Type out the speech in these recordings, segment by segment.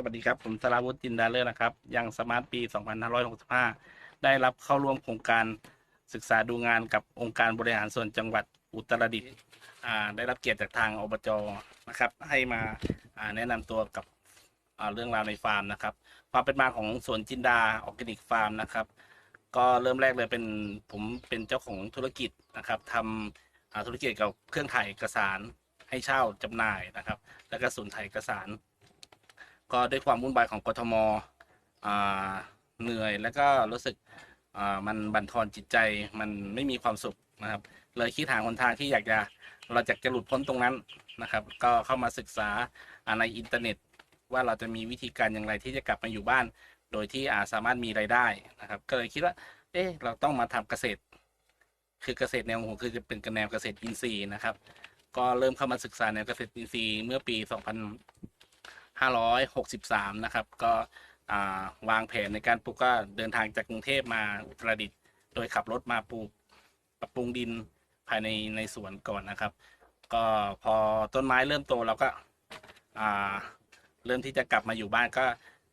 สวัสดีครับ ผมสราวุฒิจินดาเลิศนะครับ ยังสมาร์ทปี 2565 ได้รับเข้าร่วมโครงการศึกษาดูงานกับองค์การบริหารส่วนจังหวัดอุตรดิตถ์ได้รับเกียรติจากทางอบจนะครับ ให้มาาแนะนำตัวกับเรื่องราวในฟาร์มนะครับ ความเป็นมาของสวนจินดาออร์แกนิกฟาร์มนะครับ ก็เริ่มแรกเลยเป็นผมเป็นเจ้าของธุรกิจนะครับทำธุรกิจเกี่ยวกับเครื่องถ่ายเอกสารให้เช่าจำหน่ายนะครับ แล้วก็ศูนย์ถ่ายเอกสาร ก็ด้วยความวุ่นวายของกทมเหนื่อยแล้วก็รู้สึกมันบั่นทอนจิตใจมันไม่มีความสุขนะครับ เลยคิดหาหนทางที่อยากจะเราจะจะหลุดพ้นตรงนั้นนะครับ ก็เข้ามาศึกษาในอินเทอร์เน็ต ว่าเราจะมีวิธีการอย่างไรที่จะกลับมาอยู่บ้าน โดยที่อาสามารถมีรายได้นะครับ ก็เลยคิดว่า เอ๊ะเราต้องมาทำเกษตร คือเกษตรแนวของผมคือจะเป็นแนวเกษตรอินทรีย์นะครับ ก็เริ่มเข้ามาศึกษาแนวเกษตรอินทรีย์เมื่อปี 2563 นะครับ ก็วางแผนในการปลูกก็เดินทางจากกรุงเทพมาอุตรดิตถ์โดยขับรถมาปลูกปรับปรุงดินภายในในสวนก่อนนะครับ ก็พอต้นไม้เริ่มโตเราก็เริ่มที่จะกลับมาอยู่บ้านก็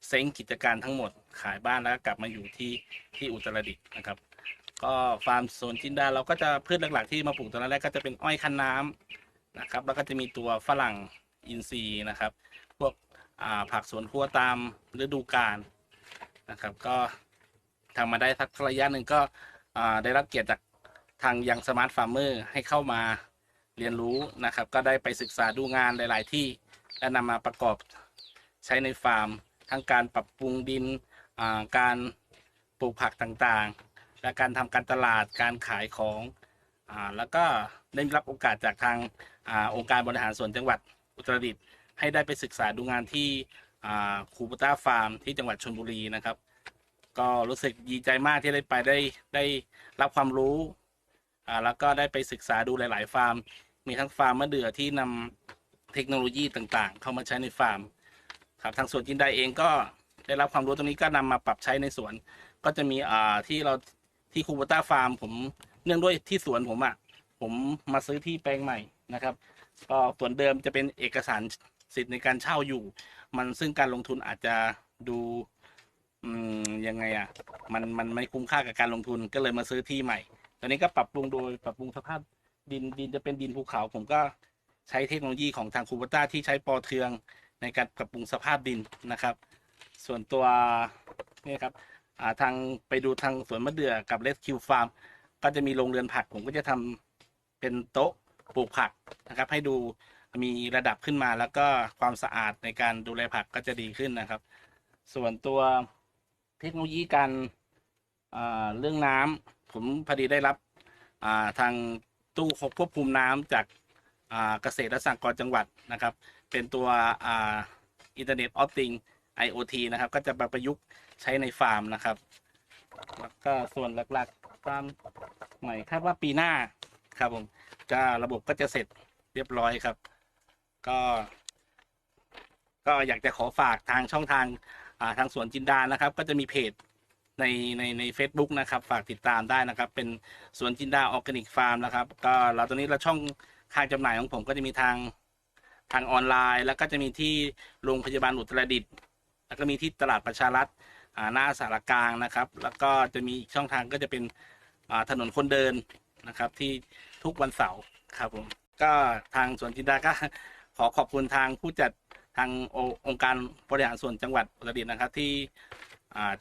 เซ้งกิจการทั้งหมดขายบ้านแล้วกลับมาอยู่ที่ที่อุตรดิตถ์นะครับ ก็ฟาร์มสวนจินดาเราก็จะพืชหลักๆ ที่มาปลูกตอนแรกก็จะเป็นอ้อยคั้นน้ำนะครับ แล้วก็จะมีตัวฝรั่งอินทรีย์นะครับ ผักสวนครัวตามฤดูกาลนะครับ ก็ทำมาได้สักระยะหนึ่งก็ได้รับเกียรติจากทางยังสมาร์ทฟาร์มเมอร์ให้เข้ามาเรียนรู้นะครับ ก็ได้ไปศึกษาดูงานหลาย ๆ ที่และนำมาประกอบใช้ในฟาร์ม ทั้งการปรับปรุงดินการปลูกผักต่างๆ และการทำการตลาดการขายของอแล้วก็ได้รับโอกาสจากทางอองค์การบริหารส่วนจังหวัดอุตรดิตถ์ ให้ได้ไปศึกษาดูงานที่คูบูต้าฟาร์มที่จังหวัดชลบุรีนะครับ ก็รู้สึกดีใจมากที่ได้ไปได้ได้รับความรู้แล้วก็ได้ไปศึกษาดูหลาย ๆ ฟาร์ม มีทั้งฟาร์มมะเดื่อที่นำเทคโนโลยีต่างๆ เข้ามาใช้ในฟาร์มครับทางสวนจินไดเองก็ได้รับความรู้ตรงนี้ก็นำมาปรับใช้ในสวน ก็จะมีอ่าที่เราที่คูบูต้าฟาร์ม ผมเนื่องด้วยที่สวนผมอะผมมาซื้อที่แปลงใหม่นะครับ ก็ส่วนเดิมจะเป็นเอกสาร สิทธิ์ในการเช่าอยู่ มันซึ่งการลงทุนอาจจะดูอืมยังไงอะ มันมันไม่คุ้มค่ากับการลงทุนก็เลยมาซื้อที่ใหม่ ตอนนี้ก็ปรับปรุงโดยปรับปรุงสภาพดินดินจะเป็นดินภูเขา ผมก็ใช้เทคโนโลยีของทางคูบต้าที่ใช้ปอเทืองในการปรับปรุงสภาพดินนะครับ ส่วนตัวนี่ครับาทางไปดูทางสวนมะเดื่อกับเลสคิวฟาร์มก็จะมีโรงเรือนผักผมก็จะทำเป็นโต๊ะปลูกผักนะครับ ให้ดู มีระดับขึ้นมาแล้วก็ความสะอาดในการดูแลผักก็จะดีขึ้นนะครับ ส่วนตัวเทคโนโลยีการเรื่องน้ำผมพอดีได้รับาทางตู้ควบคุมน้ำจากาเกษตรและสหกรณ์จังหวัดนะครับ เป็นตัวอินเทอร์เน็ตออฟติง IoT นะครับ ก็จะมาประยุกต์ใช้ในฟาร์มนะครับ แล้วก็ส่วนหลักๆฟาร์มใหม่คาดว่าปีหน้าครับผมจะระบบก็จะเสร็จเรียบร้อยครับ ก็ ก็อยากจะขอฝากทางช่องทางอ่าทางสวนจินดานะครับ ก็จะมีเพจในในใน Facebook นะครับ ฝากติดตามได้นะครับ เป็นสวนจินดาออร์แกนิกฟาร์มนะครับ ก็เราตอนนี้เราช่องทางจำหน่ายของผมก็จะมีทางทางออนไลน์ แล้วก็จะมีที่โรงพยาบาลอุตรดิตถ์แล้วก็มีที่ตลาดประชารัฐหน้าสารกลางนะครับ แล้วก็จะมีอีกช่องทางก็จะเป็นถนนคนเดินนะครับ ที่ทุกวันเสาร์ครับผมก็ทางสวนจินดาก็ ขอขอบคุณทางผู้จัดทางอองค์การบริหารส่วนจังหวัดอุตรดิตถ์นะครับที่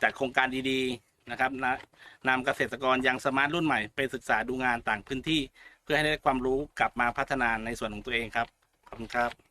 จัดโครงการดีๆนะครับนะนำเกษตรกรยังสมาร์ทรุ่นใหม่ไปศึกษาดูงานต่างพื้นที่ เพื่อให้ได้ความรู้กลับมาพัฒนาในส่วนของตัวเองครับขอบคุณครับ